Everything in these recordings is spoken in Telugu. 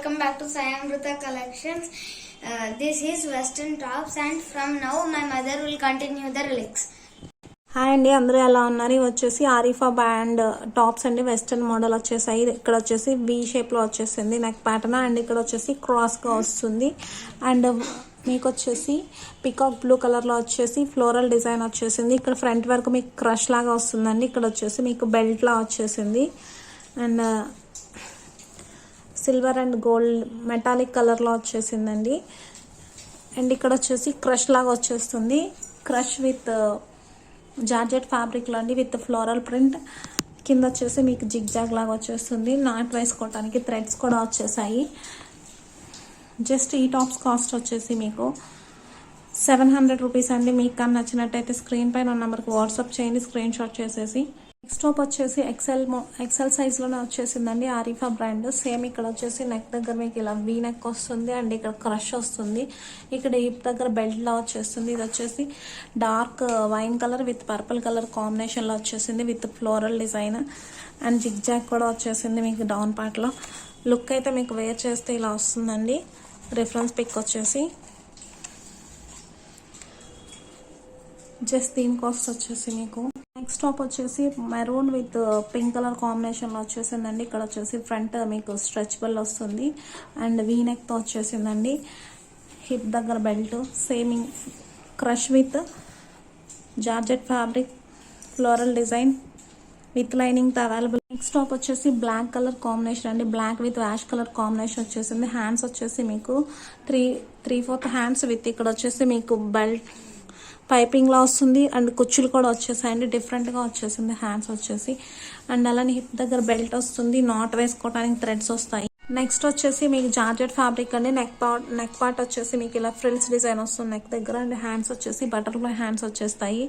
welcome back to Sayamrita Collections. Uh, this is Western tops, and from now my mother will continue the hi అండి అందరూ ఎలా ఉన్నారు? ఇవి వచ్చేసి ఆరిఫా బ్యాండ్ టాప్స్ అండి. వెస్టర్న్ మోడల్ వచ్చేసాయి. ఇక్కడ వచ్చేసి వి షేప్లో వచ్చేసింది. నెక్ ప్యాటర్న్ అండ్ ఇక్కడ వచ్చేసి క్రాస్గా వస్తుంది. అండ్ మీకు వచ్చేసి పికాక్ బ్లూ కలర్లో వచ్చేసి ఫ్లోరల్ డిజైన్ వచ్చేసింది. ఇక్కడ ఫ్రంట్ వరకు మీకు క్రష్ లాగా వస్తుందండి. ఇక్కడ వచ్చేసి మీకు బెల్ట్ లా వచ్చేసింది. And uh, silver and gold metallic కలర్లో వచ్చేసిందండి. అండ్ ఇక్కడ వచ్చేసి క్రష్ లాగా వచ్చేస్తుంది. క్రష్ విత్ uh, జార్జెట్ ఫ్యాబ్రిక్లో అండి విత్ ఫ్లోరల్ ప్రింట్. కింద వచ్చేసి మీకు జిగ్ జాగ్ లాగా వచ్చేస్తుంది. నాట్ వేసుకోవటానికి థ్రెడ్స్ కూడా వచ్చేసాయి. జస్ట్ ఈ టాప్స్ కాస్ట్ వచ్చేసి మీకు సెవెన్ హండ్రెడ్ రూపీస్ అండి. మీకు కానీ నచ్చినట్టయితే స్క్రీన్ పైన నెంబర్కి వాట్సాప్ చేయండి స్క్రీన్ షాట్ చేసేసి. నెక్స్ట్ టాప్ వచ్చేసి ఎక్సెల్ ఎక్సెల్ సైజ్లోనే వచ్చేసిందండి ఆరిఫా బ్రాండ్ సేమ్ ఇక్కడ వచ్చేసి నెక్ దగ్గర మీకు ఇలా వీ నెక్ వస్తుంది అండ్ ఇక్కడ క్రష్ వస్తుంది. ఇక్కడ హిప్ దగ్గర బెల్ట్ లా వచ్చేస్తుంది. ఇది వచ్చేసి dark wine colour with purple colour కాంబినేషన్లో వచ్చేసింది with floral design and zigzag కూడా వచ్చేసింది మీకు డౌన్ పార్ట్లో లుక్ అయితే మీకు వేర్ చేస్తే ఇలా వస్తుందండి. రిఫరెన్స్ పిక్ వచ్చేసి. జస్ట్ దీని కాస్ట్ వచ్చేసి మీకు. నెక్స్ట్ టాప్ వచ్చేసి మెరూన్ విత్ పింక్ కలర్ కాంబినేషన్లో వచ్చేసిందండి. ఇక్కడ వచ్చేసి ఫ్రంట్ మీకు స్ట్రెచబుల్ వస్తుంది. అండ్ వీ వచ్చేసిందండి. హిప్ దగ్గర belt seaming crush with georgette fabric floral design with lining available next top వచ్చేసి బ్లాక్ కలర్ కాంబినేషన్ అండి. Black with ash colour combination వచ్చేసింది. హ్యాండ్స్ వచ్చేసి మీకు three three fourth hands with ఇక్కడ వచ్చేసి మీకు బెల్ట్ పైపింగ్ లా వస్తుంది అండ్ కుచ్చులు కూడా వచ్చేసాయండి డిఫరెంట్గా వచ్చేసింది హ్యాండ్స్ వచ్చేసి. అండ్ అలానే హిప్ దగ్గర బెల్ట్ వస్తుంది నాట్ వేసుకోవడానికి థ్రెడ్స్ వస్తాయి. నెక్స్ట్ వచ్చేసి మీకు జార్జెట్ ఫ్యాబ్రిక్ అండి. నెక్ పార్ట్ నెక్ పార్ట్ వచ్చేసి మీకు ఇలా ఫ్రిల్స్ డిజైన్ వస్తుంది నెక్ దగ్గర. అండ్ హ్యాండ్స్ వచ్చేసి బటర్ఫ్లై హ్యాండ్స్ వచ్చేస్తాయి.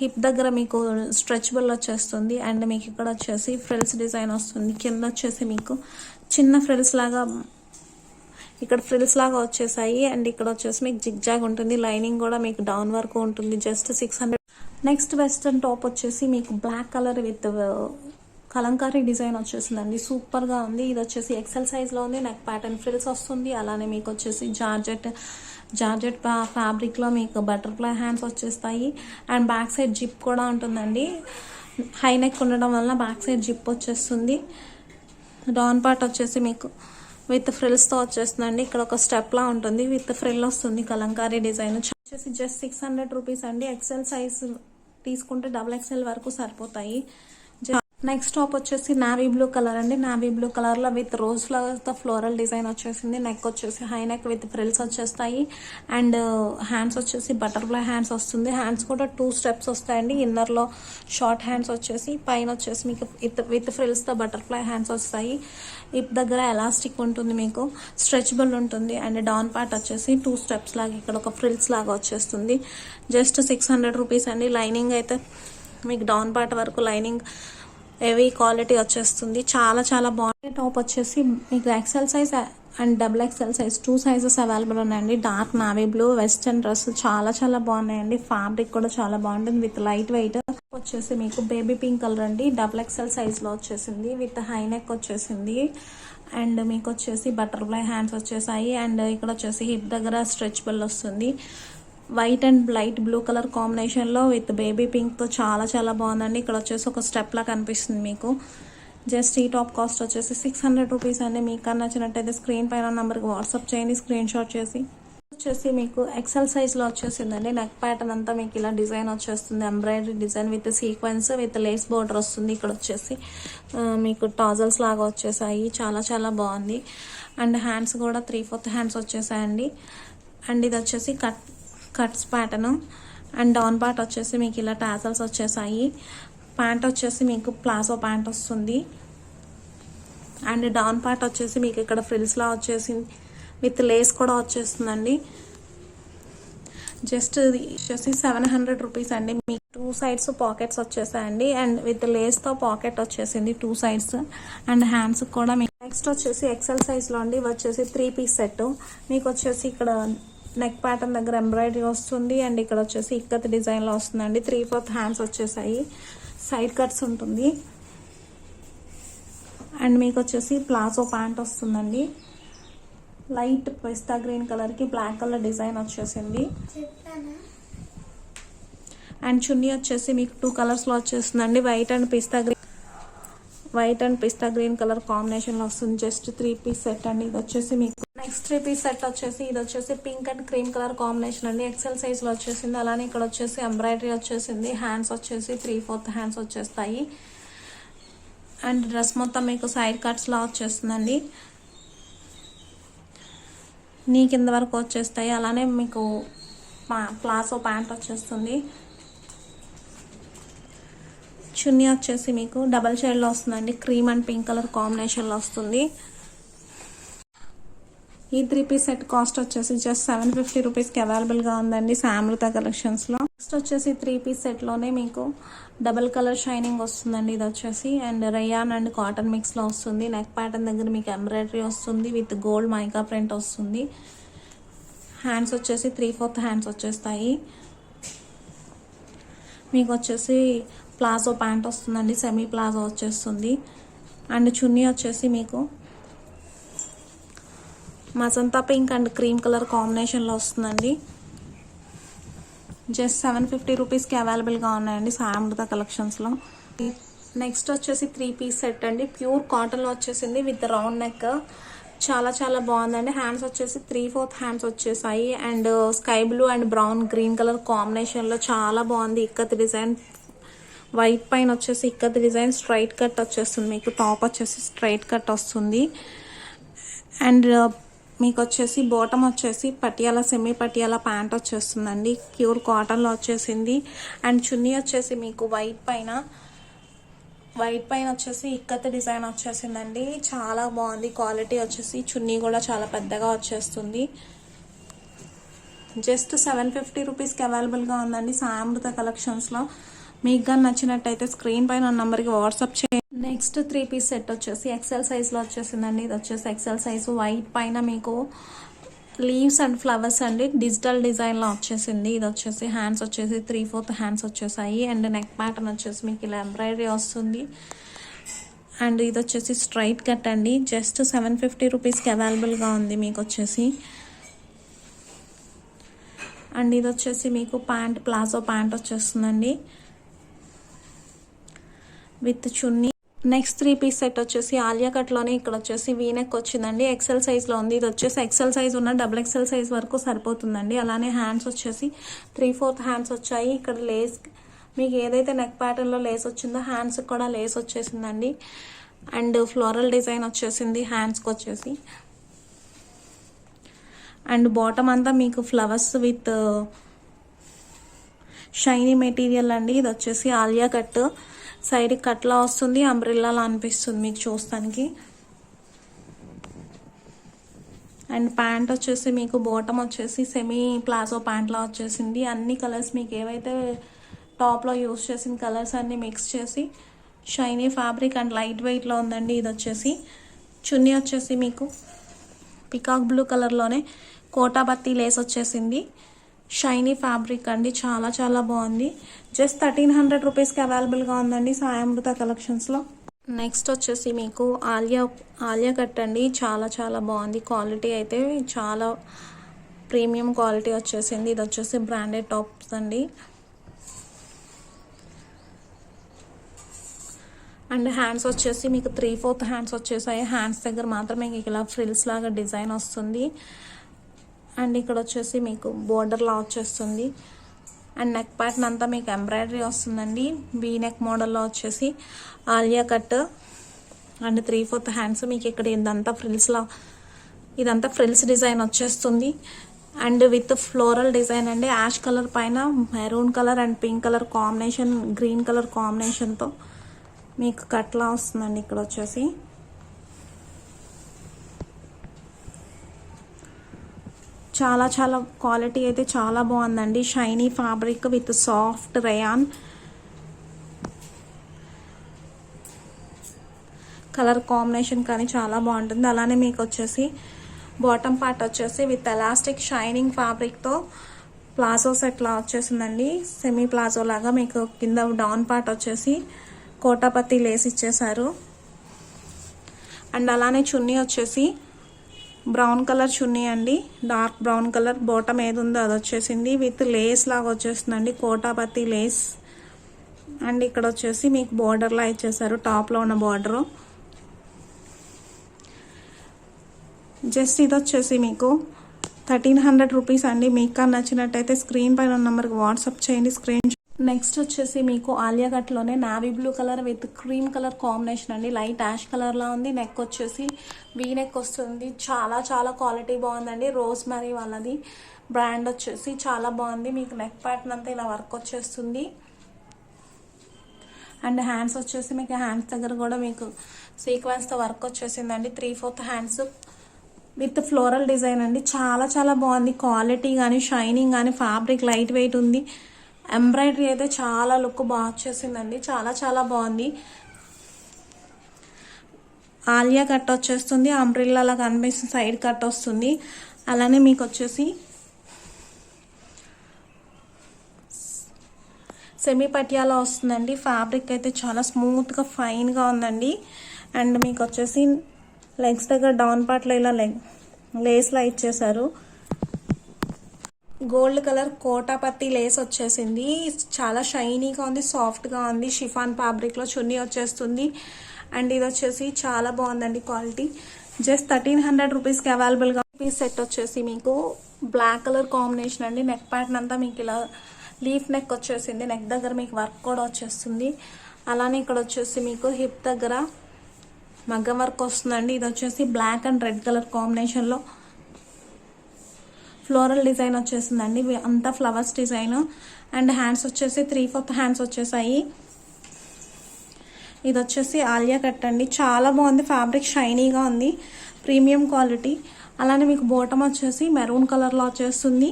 హిప్ దగ్గర మీకు స్ట్రెచబుల్ వచ్చేస్తుంది. అండ్ మీకు ఇక్కడ వచ్చేసి ఫ్రిల్స్ డిజైన్ వస్తుంది. కింద వచ్చేసి మీకు చిన్న ఫ్రిల్స్ లాగా ఇక్కడ ఫ్రిల్స్ లాగా వచ్చేసాయి. అండ్ ఇక్కడ వచ్చేసి మీకు జిగ్ జాగ్ ఉంటుంది. లైనింగ్ కూడా మీకు డౌన్ వరకు ఉంటుంది. Just six hundred next western top వచ్చేసి మీకు black colour with kalamkari design వచ్చేసిందండి. సూపర్గా ఉంది. ఇది వచ్చేసి ఎక్సెల్ సైజ్లో ఉంది. నెక్ ప్యాటర్న్ ఫ్రిల్స్ వస్తుంది. అలానే మీకు వచ్చేసి జార్జెట్ జార్జెట్ ఫ్యాబ్రిక్లో మీకు బటర్ఫ్లై హ్యాండ్స్ వచ్చేస్తాయి. అండ్ బ్యాక్ సైడ్ జిప్ కూడా ఉంటుందండి. హై నెక్ ఉండడం వల్ల బ్యాక్ సైడ్ జిప్ వచ్చేస్తుంది. డౌన్ పార్ట్ వచ్చేసి మీకు విత్ ఫ్రిల్స్తో వచ్చేస్తుందండి. ఇక్కడ ఒక స్టెప్ లా ఉంటుంది. విత్ ఫ్రిల్ వస్తుంది. కలంకారీ డిజైన్ వచ్చేసి జస్ట్ సిక్స్ హండ్రెడ్ రూపీస్ అండి. ఎక్సెల్ సైజ్ తీసుకుంటే డబుల్ ఎక్సెల్ వరకు సరిపోతాయి. నెక్స్ట్ టాప్ వచ్చేసి నావీ బ్లూ కలర్ అండి. నావీ బ్లూ కలర్లో విత్ రోజ్ ఫ్లవర్స్తో ఫ్లోరల్ డిజైన్ వచ్చేసింది. నెక్ వచ్చేసి హై నెక్ విత్ ఫ్రిల్స్ వచ్చేస్తాయి. అండ్ హ్యాండ్స్ uh, వచ్చేసి బటర్ఫ్లై హ్యాండ్స్ వస్తుంది. హ్యాండ్స్ కూడా టూ స్టెప్స్ వస్తాయండి. ఇన్నర్లో షార్ట్ హ్యాండ్స్ వచ్చేసి పైన వచ్చేసి మీకు విత్ విత్ ఫ్రిల్స్తో బటర్ఫ్లై హ్యాండ్స్ వస్తాయి. ఇప్ దగ్గర ఎలాస్టిక్ ఉంటుంది మీకు. స్ట్రెచబుల్ ఉంటుంది. అండ్ డౌన్ పార్ట్ వచ్చేసి టూ స్టెప్స్ లాగా ఇక్కడ ఒక ఫ్రిల్స్ లాగా వచ్చేస్తుంది. జస్ట్ సిక్స్ హండ్రెడ్ రూపీస్ అండి. లైనింగ్ అయితే మీకు డౌన్ పార్ట్ వరకు లైనింగ్ హెవీ క్వాలిటీ వచ్చేస్తుంది. చాలా చాలా బాగుంది. టాప్ వచ్చేసి మీకు XL size and double XL size two sizes available ఉన్నాయండి. Dark navy blue western dress చాలా చాలా బాగున్నాయండి. ఫ్యాబ్రిక్ కూడా చాలా బాగుంటుంది విత్ లైట్ వెయిట్ వచ్చేసి మీకు బేబీ పింక్ కలర్ అండి. డబుల్ ఎక్సెల్ సైజ్లో వచ్చేసింది. విత్ హై నెక్ వచ్చేసింది. అండ్ మీకు వచ్చేసి బటర్ఫ్లై హ్యాండ్స్ వచ్చేసాయి. అండ్ ఇక్కడ వచ్చేసి హిప్ దగ్గర స్ట్రెచబుల్ వస్తుంది. White and light blue colour కాంబినేషన్లో విత్ బేబీ పింక్తో చాలా చాలా బాగుందండి. ఇక్కడ వచ్చేసి ఒక స్టెప్ లా కనిపిస్తుంది మీకు. జస్ట్ ఈ టాప్ కాస్ట్ వచ్చేసి సిక్స్ హండ్రెడ్ రూపీస్ అండి. మీకు నచ్చినట్టయితే స్క్రీన్ పైన నెంబర్కి వాట్సాప్ చేయండి స్క్రీన్ షాట్ చేసి. వచ్చేసి మీకు ఎక్సెల్ సైజ్లో వచ్చేసిందండి. నెక్ ప్యాటర్న్ అంతా మీకు ఇలా డిజైన్ వచ్చేస్తుంది. Embroidery design with sequence with lace border వస్తుంది ఇక్కడ వచ్చేసి. మీకు టాజల్స్ లాగా వచ్చేసాయి. చాలా చాలా బాగుంది. అండ్ హ్యాండ్స్ కూడా త్రీ ఫోర్త్ హ్యాండ్స్ వచ్చేసాయండి. అండ్ ఇది వచ్చేసి cut cuts pattern. And down part వచ్చేసి మీకు ఇలా టాజల్స్ వచ్చేసాయి. ప్యాంట్ వచ్చేసి మీకు ప్లాజో ప్యాంట్ వస్తుంది. అండ్ డౌన్ పార్ట్ వచ్చేసి మీకు ఇక్కడ ఫ్రిల్స్లా వచ్చేసింది. విత్ లేస్ కూడా వచ్చేస్తుందండి. జస్ట్ వచ్చేసి సెవెన్ హండ్రెడ్ రూపీస్ అండి. మీకు టూ సైడ్స్ పాకెట్స్ వచ్చేసాయండి. అండ్ విత్ లేస్తో పాకెట్ వచ్చేసింది టూ సైడ్స్. అండ్ హ్యాండ్స్ కూడా మీకు నెక్స్ట్ వచ్చేసి ఎక్సెల్ సైజ్లో అండి. వచ్చేసి త్రీ పీస్ సెట్. మీకు వచ్చేసి ఇక్కడ నెక్ ప్యాటర్న్ దగ్గర ఎంబ్రాయిడరీ వస్తుంది. అండ్ ఇక్కడ వచ్చేసి ఇక్కత్ డిజైన్లో వస్తుందండి. త్రీ ఫోర్త్ హ్యాండ్స్ వచ్చేసాయి. సైడ్ కట్స్ ఉంటుంది. అండ్ మీకు వచ్చేసి ప్లాజో ప్యాంట్ వస్తుందండి. లైట్ పిస్తా గ్రీన్ కలర్కి బ్లాక్ కలర్ డిజైన్ వచ్చేసింది. అండ్ చున్నీ వచ్చేసి మీకు టూ కలర్స్లో వచ్చేస్తుందండి. White and pista green white and pista green colour కాంబినేషన్లో వస్తుంది. జస్ట్ త్రీ పీస్ సెట్ అండి. ఇది వచ్చేసి మీకు నెక్స్ట్ త్రీ పీస్ సెట్ వచ్చేసి ఇది వచ్చేసి pink and cream colour combination అండి. ఎక్సెల్ సైజ్లో వచ్చేసింది. అలానే ఇక్కడ వచ్చేసి ఎంబ్రాయిడరీ వచ్చేసింది. హ్యాండ్స్ వచ్చేసి త్రీ ఫోర్త్ హ్యాండ్స్ వచ్చేస్తాయి. అండ్ డ్రెస్ మొత్తం మీకు సైడ్ కట్స్లా వచ్చేస్తుందండి. నీ కింద వరకు వచ్చేస్తాయి. అలానే మీకు ప్లాసో ప్యాంట్ వచ్చేస్తుంది. చున్నీ వచ్చేసి మీకు డబల్ షేడ్లో వస్తుందండి. క్రీమ్ అండ్ పింక్ కలర్ కాంబినేషన్లో వస్తుంది. ఈ త్రీ పీస్ సెట్ కాస్ట్ వచ్చేసి జస్ట్ సెవెన్ ఫిఫ్టీ రూపీస్కి అవైలబుల్గా ఉందండి సామృత కలెక్షన్స్లో నెక్స్ట్ వచ్చేసి త్రీ పీస్ సెట్లోనే మీకు డబల్ కలర్ షైనింగ్ వస్తుందండి ఇది వచ్చేసి. అండ్ రయాన్ అండ్ కాటన్ మిక్స్లో వస్తుంది. నెక్ ప్యాటర్న్ దగ్గర మీకు ఎంబ్రాయిడరీ వస్తుంది విత్ గోల్డ్ మైకా ప్రింట్ వస్తుంది. హ్యాండ్స్ వచ్చేసి త్రీ ఫోర్త్ హ్యాండ్స్ వచ్చేస్తాయి. మీకు వచ్చేసి ప్లాజో ప్యాంట్ వస్తుందండి సెమీ ప్లాజో వచ్చేస్తుంది. అండ్ చున్నీ వచ్చేసి మీకు magenta pink and cream colour కాంబినేషన్లో వస్తుందండి. జస్ట్ సెవెన్ ఫిఫ్టీ రూపీస్కి అవైలబుల్గా ఉన్నాయండి సాయమృత కలెక్షన్స్లో. నెక్స్ట్ వచ్చేసి త్రీ పీస్ సెట్ అండి. ప్యూర్ కాటన్లో వచ్చేసింది విత్ రౌండ్ నెక్. చాలా చాలా బాగుందండి. హ్యాండ్స్ వచ్చేసి త్రీ ఫోర్త్ హ్యాండ్స్ వచ్చేసాయి. And sky blue and brown green colour కాంబినేషన్లో చాలా బాగుంది. ఇక్కత్ డిజైన్ వైట్ పైన వచ్చేసి ఇక్కత్ డిజైన్ స్ట్రైట్ కట్ వచ్చేస్తుంది. మీకు టాప్ వచ్చేసి స్ట్రైట్ కట్ వస్తుంది. అండ్ మీకు వచ్చేసి బాటమ్ వచ్చేసి పటియాల సెమీ పటియాల ప్యాంట్ వచ్చేస్తుందండి ప్యూర్ కాటన్లో వచ్చేసింది. అండ్ చున్నీ వచ్చేసి మీకు వైట్ పైన వైట్ పైన వచ్చేసి ఇక్కత్ డిజైన్ వచ్చేసిందండి. చాలా బాగుంది క్వాలిటీ వచ్చేసి. చున్నీ కూడా చాలా పెద్దగా వచ్చేస్తుంది. జస్ట్ సెవెన్ ఫిఫ్టీ రూపీస్కి అవైలబుల్గా ఉందండి సామృత కలెక్షన్స్లో మీకు కానీ నచ్చినట్టయితే స్క్రీన్ పైన నెంబర్కి వాట్సాప్ చేయండి. నెక్స్ట్ త్రీ పీస్ సెట్ వచ్చేసి ఎక్సెల్ సైజ్లో వచ్చేసిందండి. ఇది వచ్చేసి ఎక్సెల్ సైజ్ వైట్ పైన మీకు లీవ్స్ అండ్ ఫ్లవర్స్ అండి. డిజిటల్ డిజైన్లో వచ్చేసింది. ఇది వచ్చేసి హ్యాండ్స్ వచ్చేసి త్రీ ఫోర్త్ హ్యాండ్స్ వచ్చేసాయి. అండ్ నెక్ ప్యాటర్న్ వచ్చేసి మీకు ఇలా ఎంబ్రాయిడరీ వస్తుంది. అండ్ ఇది వచ్చేసి స్ట్రైట్ కట్ అండి. జస్ట్ సెవెన్ ఫిఫ్టీ రూపీస్కి అవైలబుల్గా ఉంది మీకు వచ్చేసి. అండ్ ఇది వచ్చేసి మీకు ప్యాంట్ ప్లాజో ప్యాంట్ వచ్చేస్తుందండి. With chunni. Next three piece set వచ్చేసి ఆలియా కట్లోనే ఇక్కడ వచ్చేసి వీనెక్ వచ్చిందండి. ఎక్సెల్ సైజ్లో ఉంది. ఇది వచ్చేసి ఎక్సెల్ సైజ్ ఉన్న డబుల్ ఎక్సెల్ సైజ్ వరకు సరిపోతుందండి. అలానే హ్యాండ్స్ వచ్చేసి త్రీ ఫోర్త్ హ్యాండ్స్ వచ్చాయి. ఇక్కడ లేస్ మీకు ఏదైతే నెక్ ప్యాటర్న్లో లేస్ వచ్చిందో హ్యాండ్స్కి కూడా లేస్ వచ్చేసిందండి. అండ్ ఫ్లోరల్ డిజైన్ వచ్చేసింది హ్యాండ్స్కి వచ్చేసి. అండ్ బాటమ్ అంతా మీకు ఫ్లవర్స్ విత్ షైనీ మెటీరియల్ అండి. ఇది వచ్చేసి ఆలియా కట్. సైడ్ కట్లా వస్తుంది అంబ్రిల్లాలా అనిపిస్తుంది మీకు చూస్తానికి. అండ్ ప్యాంట్ వచ్చేసి మీకు బాటమ్ వచ్చేసి సెమీ ప్లాజో ప్యాంట్లా వచ్చేసింది. అన్ని కలర్స్ మీకు ఏవైతే టాప్లో యూస్ చేసిన కలర్స్ అన్ని మిక్స్ చేసి షైనీ ఫ్యాబ్రిక్ అండ్ లైట్ వెయిట్లో ఉందండి ఇది వచ్చేసి. చున్నీ వచ్చేసి మీకు పికాక్ బ్లూ కలర్లోనే కోటాబత్తి లేస్ వచ్చేసింది. షైనీ ఫ్యాబ్రిక్ అండి చాలా చాలా బాగుంది. జస్ట్ థర్టీన్ హండ్రెడ్ రూపీస్కి అవైలబుల్గా ఉందండి సాయామృత కలెక్షన్స్లో. నెక్స్ట్ వచ్చేసి మీకు ఆలియా ఆలియా కట్ అండి చాలా చాలా బాగుంది. క్వాలిటీ అయితే చాలా ప్రీమియం క్వాలిటీ వచ్చేసింది. ఇది వచ్చేసి బ్రాండెడ్ టాప్స్ అండి. అండ్ హ్యాండ్స్ వచ్చేసి మీకు త్రీ ఫోర్త్ హ్యాండ్స్ వచ్చేసాయి. హ్యాండ్స్ దగ్గర మాత్రమే మీకు ఇలా ఫ్రిల్స్ లాగా డిజైన్ వస్తుంది. అండ్ ఇక్కడ వచ్చేసి మీకు బోర్డర్లా వచ్చేస్తుంది. అండ్ నెక్ ప్యాటర్న్ అంతా మీకు ఎంబ్రాయిడరీ వస్తుందండి. వీ నెక్ మోడల్లో వచ్చేసి Alia cut. And three fourth hands మీకు ఇక్కడ ఇదంతా ఫ్రిల్స్లా ఇదంతా ఫ్రిల్స్ డిజైన్ వచ్చేస్తుంది. అండ్ విత్ ఫ్లోరల్ డిజైన్ అండి. యాష్ కలర్ పైన maroon colour and pink colour combination green colour కాంబినేషన్తో మీకు కట్లా వస్తుందండి ఇక్కడ వచ్చేసి. చాలా చాలా క్వాలిటీ అయితే చాలా బాగుందండి. Shiny fabric with soft rayon colour combination కానీ చాలా బాగుంటుంది. అలానే మీకు వచ్చేసి బాటమ్ పార్ట్ వచ్చేసి విత్ ఎలాస్టిక్ షైనింగ్ ఫ్యాబ్రిక్తో ప్లాజో సెట్లా వచ్చేసిందండి. సెమీ ప్లాజో లాగా మీకు కింద డౌన్ పార్ట్ వచ్చేసి కోటాపత్తి లేస్ ఇచ్చేసారు అండ్ అలానే చున్నీ వచ్చేసి బ్రౌన్ కలర్ చున్నీ అండి. Dark brown colour. బాటమ్ ఏది ఉందో అది వచ్చేసింది. విత్ లేస్ లాగా వచ్చేస్తుందండి. కోటాపతి లేస్. అండ్ ఇక్కడ వచ్చేసి మీకు బార్డర్లా ఇచ్చేసారు. టాప్లో ఉన్న బార్డరు జస్ట్ ఇది వచ్చేసి మీకు థర్టీన్ హండ్రెడ్ రూపీస్ అండి. మీకు కానీ నచ్చినట్టయితే స్క్రీన్ పైన నెంబర్కి వాట్సాప్ చేయండి. స్క్రీన్ నెక్స్ట్ వచ్చేసి మీకు Alia కట్లోనే navy blue colour with cream colour combination అండి. లైట్ యాష్ కలర్లో ఉంది. నెక్ వచ్చేసి వీ నెక్ వస్తుంది. చాలా చాలా క్వాలిటీ బాగుందండి. రోజ్ మరీ వాళ్ళది బ్రాండ్ వచ్చేసి చాలా బాగుంది. మీకు నెక్ ప్యాటర్న్ అంతా ఇలా వర్క్ వచ్చేస్తుంది. అండ్ హ్యాండ్స్ వచ్చేసి మీకు హ్యాండ్స్ దగ్గర కూడా మీకు సీక్వెన్స్తో వర్క్ వచ్చేసిందండి. Three fourth hands with floral design అండి. చాలా చాలా బాగుంది. క్వాలిటీ కానీ షైనింగ్ కానీ ఫ్యాబ్రిక్ లైట్ వెయిట్ ఉంది. ఎంబ్రాయిడరీ అయితే చాలా లుక్ బాగా వచ్చేసిందండి. చాలా చాలా బాగుంది. ఆలియా కట్ వచ్చేస్తుంది. అంబ్రిల్లా కనిపిస్తుంది. సైడ్ కట్ వస్తుంది. అలానే మీకు వచ్చేసి సెమీ పటియాలా వస్తుందండి. ఫ్యాబ్రిక్ అయితే చాలా స్మూత్గా ఫైన్గా ఉందండి. అండ్ మీకు వచ్చేసి లెగ్స్ దగ్గర డౌన్ పార్ట్లో ఇలా లెగ్ లేస్లా ఇచ్చేసారు. గోల్డ్ కలర్ కోటాపత్తి లేస్ వచ్చేసింది. చాలా షైనీగా ఉంది సాఫ్ట్గా ఉంది. షిఫాన్ ఫ్యాబ్రిక్లో చున్నీ వచ్చేస్తుంది. అండ్ ఇది వచ్చేసి చాలా బాగుందండి క్వాలిటీ. జస్ట్ థర్టీన్ హండ్రెడ్ రూపీస్కి అవైలబుల్గా పీస్ సెట్ వచ్చేసి మీకు బ్లాక్ కలర్ కాంబినేషన్ అండి. నెక్ ప్యాటర్న్ అంతా మీకు ఇలా లీఫ్ నెక్ వచ్చేసింది. నెక్ దగ్గర మీకు వర్క్ కూడా వచ్చేస్తుంది. అలానే ఇక్కడ వచ్చేసి మీకు హిప్ దగ్గర మగ్గం వర్క్ వస్తుందండి. ఇది వచ్చేసి బ్లాక్ అండ్ రెడ్ కలర్ కాంబినేషన్లో ఫ్లోరల్ డిజైన్ వచ్చేసిందండి. అంతా ఫ్లవర్స్ డిజైన్. అండ్ హ్యాండ్స్ వచ్చేసి త్రీ ఫోర్త్ హ్యాండ్స్ వచ్చేసాయి. ఇది వచ్చేసి ఆలియా కట్ అండి. చాలా బాగుంది. ఫ్యాబ్రిక్ షైనీగా ఉంది. Premium quality. అలానే మీకు బోటం వచ్చేసి మెరూన్ కలర్లో వచ్చేస్తుంది.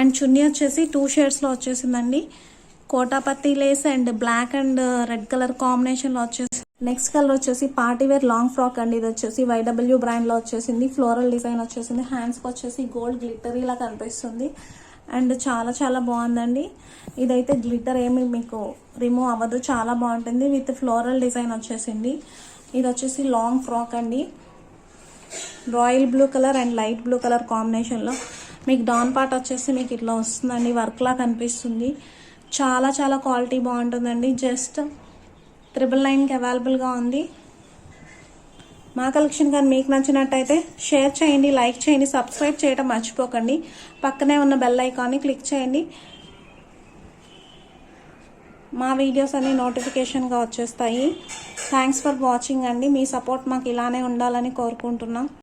అండ్ చున్నీ వచ్చేసి టూ షేడ్స్లో వచ్చేసిందండి. కోటాపత్తి lace and black and red colour కాంబినేషన్లో వచ్చేసి నెక్స్ట్ కలర్ వచ్చేసి పార్టీ వేర్ లాంగ్ ఫ్రాక్ అండి. ఇది వచ్చేసి వైడబ్ల్యూ బ్రాండ్లో వచ్చేసింది. ఫ్లోరల్ డిజైన్ వచ్చేసింది. హ్యాండ్స్కి వచ్చేసి గోల్డ్ గ్లిటరీ ఇలా కనిపిస్తుంది. అండ్ చాలా చాలా బాగుందండి. ఇదైతే గ్లిటర్ ఏమి మీకు రిమూవ్ అవ్వదు. చాలా బాగుంటుంది. విత్ ఫ్లోరల్ డిజైన్ వచ్చేసింది. ఇది వచ్చేసి లాంగ్ ఫ్రాక్ అండి. Royal blue colour and light blue colour కాంబినేషన్లో మీకు డాన్ పార్ట్ వచ్చేసి మీకు ఇట్లా వస్తుందండి. వర్క్లా కనిపిస్తుంది. చాలా చాలా క్వాలిటీ బాగుంటుందండి. జస్ట్ త్రిబుల్ నైన్కి అవైలబుల్గా ఉంది. మా కలెక్షన్ కానీ మీకు నచ్చినట్టయితే షేర్ చేయండి లైక్ చేయండి సబ్స్క్రైబ్ చేయడం మర్చిపోకండి. పక్కనే ఉన్న బెల్ ఐకాన్ని క్లిక్ చేయండి. మా వీడియోస్ అన్ని నోటిఫికేషన్గా వచ్చేస్తాయి. థ్యాంక్స్ ఫర్ వాచింగ్ అండి. మీ సపోర్ట్ మాకు ఇలానే ఉండాలని కోరుకుంటున్నాం.